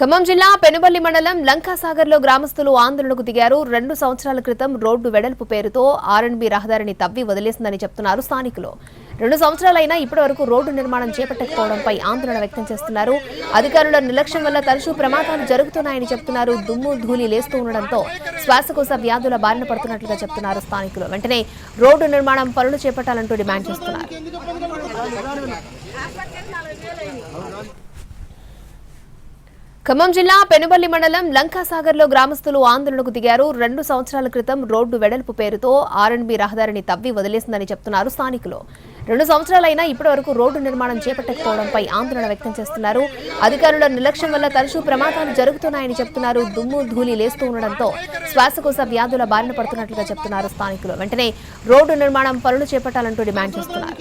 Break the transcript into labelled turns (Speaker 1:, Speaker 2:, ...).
Speaker 1: ఖమ్మం జిల్లా పెనుబల్లి మండలం లంకాసాగర్లో గ్రామస్తులు ఆందోళనకు దిగారు. రెండు సంవత్సరాల క్రితం రోడ్డు వెడల్పు పేరుతో ఆర్ఎండ్బి రహదారిని తవ్వి వదిలేసిందని చెప్తున్నారు స్థానికులు. రెండు సంవత్సరాలైనా ఇప్పటి వరకు రోడ్డు నిర్మాణం చేపట్టకపోవడంపై ఆందోళన వ్యక్తం చేస్తున్నారు. అధికారుల నిర్లక్ష్యం వల్ల తరచూ ప్రమాదాలు జరుగుతున్నాయని చెప్తున్నారు. దుమ్ము ధూళి లేస్తూ ఉండడంతో శ్వాసకోశ వ్యాధుల బారిన పడుతున్నట్లుగా చెప్తున్నారు స్థానికులు. వెంటనే రోడ్డు నిర్మాణం పనులు చేపట్టాలంటూ డిమాండ్ చేస్తున్నారు. ఖమ్మం జిల్లా పెనుబల్లి మండలం లంకాసాగర్లో గ్రామస్తులు ఆందోళనకు దిగారు. రెండు సంవత్సరాల క్రితం రోడ్డు వెడల్పు పేరుతో ఆర్ఎండ్బి రహదారిని తవ్వి వదిలేసిందని చెప్తున్నారు స్థానికులు. రెండు సంవత్సరాలైనా ఇప్పటి వరకు రోడ్డు నిర్మాణం చేపట్టకపోవడంపై ఆందోళన వ్యక్తం చేస్తున్నారు. అధికారుల నిర్లక్ష్యం వల్ల తరచూ ప్రమాదాలు జరుగుతున్నాయని చెప్తున్నారు. దుమ్ము ధూళి లేస్తూ ఉండడంతో శ్వాసకోశ వ్యాధుల బారిన పడుతున్నట్లుగా చెప్తున్నారు స్థానికులు. వెంటనే రోడ్డు నిర్మాణం పనులు చేపట్టాలంటూ డిమాండ్ చేస్తున్నారు.